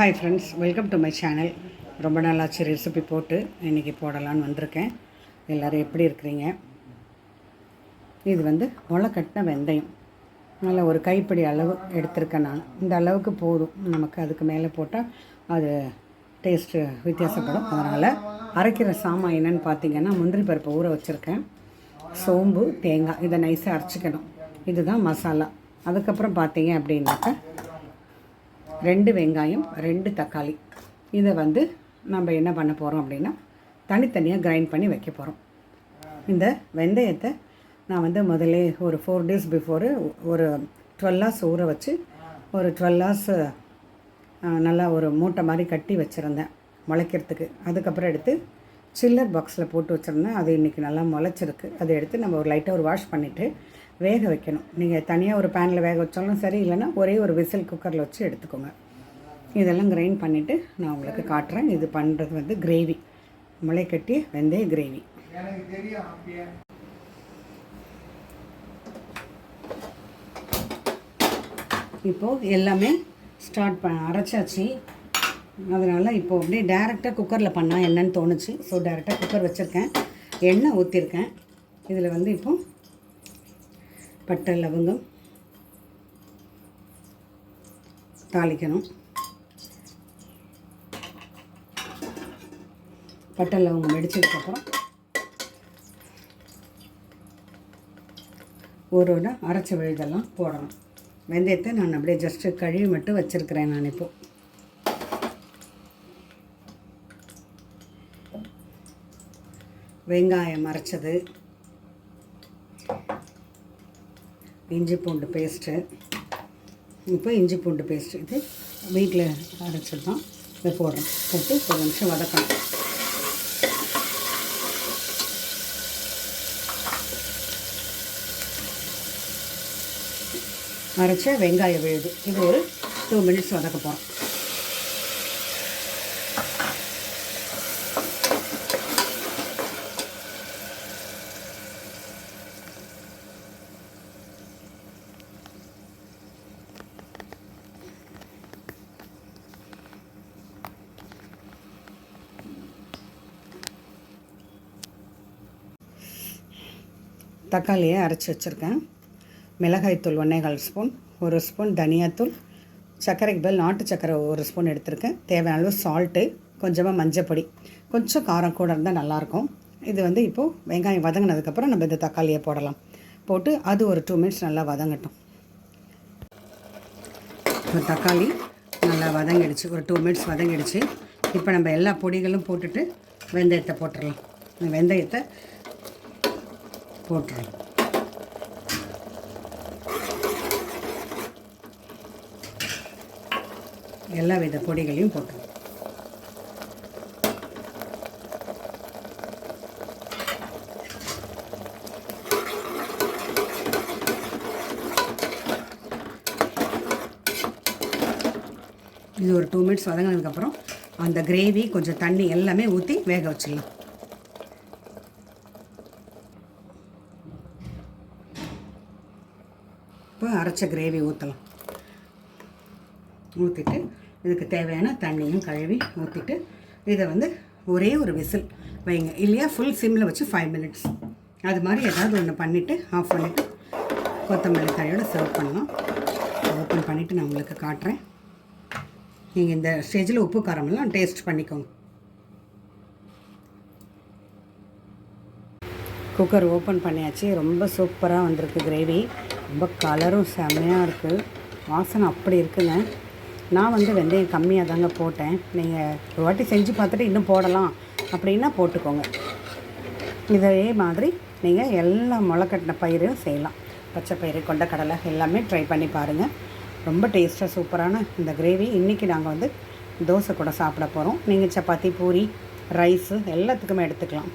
Hi friends welcome to my channel ரொம்ப நாளாச்சு recipe போட்டு இன்றைக்கி போடலான்னு வந்திருக்கேன். எல்லோரும் எப்படி இருக்கிறீங்க? இது வந்து முளைக்கட்டின வெந்தயம். நல்ல ஒரு கைப்பிடி அளவு எடுத்திருக்கேன் நான். இந்த அளவுக்கு போதும். நமக்கு அதுக்கு மேலே போட்டால் அது டேஸ்ட்டு வித்தியாசப்படும். அதனால் அரைக்கிற சாமான் என்னென்னு பார்த்தீங்கன்னா முந்திரி பருப்பை ஊற வச்சுருக்கேன். சோம்பு தேங்காய் இதை நைஸாக அரைச்சிக்கணும். இதுதான் மசாலா. அதுக்கப்புறம் பார்த்தீங்க அப்படின்னாக்கா ரெண்டு வெங்காயம் ரெண்டு தக்காளி. இதை வந்து நம்ம என்ன பண்ண போகிறோம் அப்படின்னா தனித்தனியாக கிரைண்ட் பண்ணி வைக்க போகிறோம் இந்த வெந்தயத்தை நான் வந்து முதல்ல ஒரு ஃபோர் டேஸ் பிஃபோரு ஒரு டுவெல் ஹவர்ஸ் ஊற வச்சு ஒரு டுவெல் ஹவர்ஸ் நல்லா ஒரு மூட்டை மாதிரி கட்டி வச்சுருந்தேன் முளைக்கிறதுக்கு. அதுக்கப்புறம் எடுத்து சில்லர் பாக்ஸில் போட்டு வச்சுருந்தேன். அது இன்றைக்கி நல்லா முளைச்சிருக்கு. அதை எடுத்து நம்ம ஒரு லைட்டாக ஒரு வாஷ் பண்ணிவிட்டு வேக வைக்கணும். நீங்கள் தனியாக ஒரு பேனில் வேக வச்சாலும் சரி இல்லைன்னா ஒரே ஒரு விசில் குக்கரில் வச்சு எடுத்துக்கோங்க. இதெல்லாம் கிரைண்ட் பண்ணிவிட்டு நான் உங்களுக்கு காட்டுறேன். இது பண்ணுறது வந்து கிரேவி முளை கட்டி வெந்தய கிரேவி இப்போது எல்லாமே ஸ்டார்ட் பண்ண அரைச்சாச்சு. அதனால் இப்போது அப்படியே டேரெக்டாக குக்கரில் பண்ணால் என்னன்னு தோணுச்சு. ஸோ டேரெக்டாக குக்கர் வச்சுருக்கேன். எண்ணெய் ஊற்றிருக்கேன் இதில் வந்து இப்போ பட்டை லவங்கம் தாளிக்கணும். பட்டை லவங்கம் வெடிச்சதுக்கப்புறம் ஒரு ஒரு அரைச்ச விழுதெல்லாம் போடணும். வெந்தயத்தை நான் அப்படியே ஜஸ்ட்டு கழுவி மட்டும் வச்சுருக்கிறேன் நான் இப்போது வெங்காயம் அரைச்சது. இஞ்சி பூண்டு பேஸ்ட்டு. இப்போ இஞ்சி பூண்டு பேஸ்ட்டு இது வீட்டில் அரைச்சது தான் இதை போடுறோம் போட்டு ஒரு நிமிஷம் வதக்கணும். அரைச்ச வெங்காயம் விழுது இது ஒரு டூ மினிட்ஸ் வதக்க போகிறோம் தக்காளியை அரைச்சி வச்சுருக்கேன். மிளகாய்த்தூள் ஒன்றேகால் ஸ்பூன் ஒரு ஸ்பூன் தனியாத்தூள் சர்க்கரைக்கு பதில் நாட்டு சர்க்கரை ஒரு ஸ்பூன் எடுத்திருக்கேன். தேவையான அளவு சால்ட்டு கொஞ்சமாக மஞ்சப்பொடி கொஞ்சம் காரம் கூட இருந்தால் நல்லாயிருக்கும் இது வந்து இப்போது வெங்காயம் வதங்கினதுக்கப்புறம் நம்ம இந்த தக்காளியை போடலாம். போட்டு அது ஒரு டூ மினிட்ஸ் நல்லா வதங்கட்டும். இப்போ தக்காளி நல்லா வதங்கிடுச்சு ஒரு டூ மினிட்ஸ் வதங்கிடுச்சு. இப்போ நம்ம எல்லா பொடிகளும் போட்டுட்டு வெந்தயத்தை போட்டுடலாம். வெந்தயத்தை போட்டுருங்க எல்லா வித பொடிகளையும் போட்டுருவோம் இது ஒரு டூ மினிட்ஸ் வதங்கினதுக்கப்புறம் அந்த கிரேவி கொஞ்சம் தண்ணி எல்லாமே ஊற்றி வேக வச்சிடலாம். இப்போ அரைச்ச கிரேவி ஊற்றலாம் ஊற்றிட்டு இதுக்கு தேவையான தண்ணியும் கழுவி ஊற்றிட்டு இதை வந்து ஒரே ஒரு விசில் வைங்க. இல்லையா ஃபுல் சிம்மில் வச்சு ஃபைவ் மினிட்ஸ் அது மாதிரி ஏதாவது ஒன்று பண்ணிவிட்டு ஆஃப் பண்ணிவிட்டு கொத்தமல்லி தழையோடு சர்வ் பண்ணலாம். ஓப்பன் பண்ணிவிட்டு நான் உங்களுக்கு காட்டுறேன். நீங்கள் இந்த ஸ்டேஜில் உப்பு காரமெல்லாம் டேஸ்ட் பண்ணிக்கோங்க. குக்கர் ஓப்பன் பண்ணியாச்சு. ரொம்ப சூப்பராக வந்திருக்கு கிரேவி. ரொம்ப கலரும் செம்மையாக இருக்குது வாசனை அப்படி இருக்குங்க. நான் வந்து வெந்தயம் கம்மியாக தாங்க போட்டேன். நீங்கள் ஒரு வாட்டி செஞ்சு பார்த்துட்டு இன்னும் போடலாம். அப்படின்னா போட்டுக்கோங்க. இதே மாதிரி நீங்கள் எல்லா முளைக்கட்டின பயிரும் செய்யலாம். பச்சை பயிறு கொண்டக்கடலை எல்லாமே ட்ரை பண்ணி பாருங்கள் ரொம்ப டேஸ்ட்டாக சூப்பரான இந்த கிரேவி. இன்றைக்கி நாங்கள் வந்து தோசை கூட சாப்பிட போகிறோம் நீங்கள் சப்பாத்தி பூரி ரைஸு எல்லாத்துக்குமே எடுத்துக்கலாம்.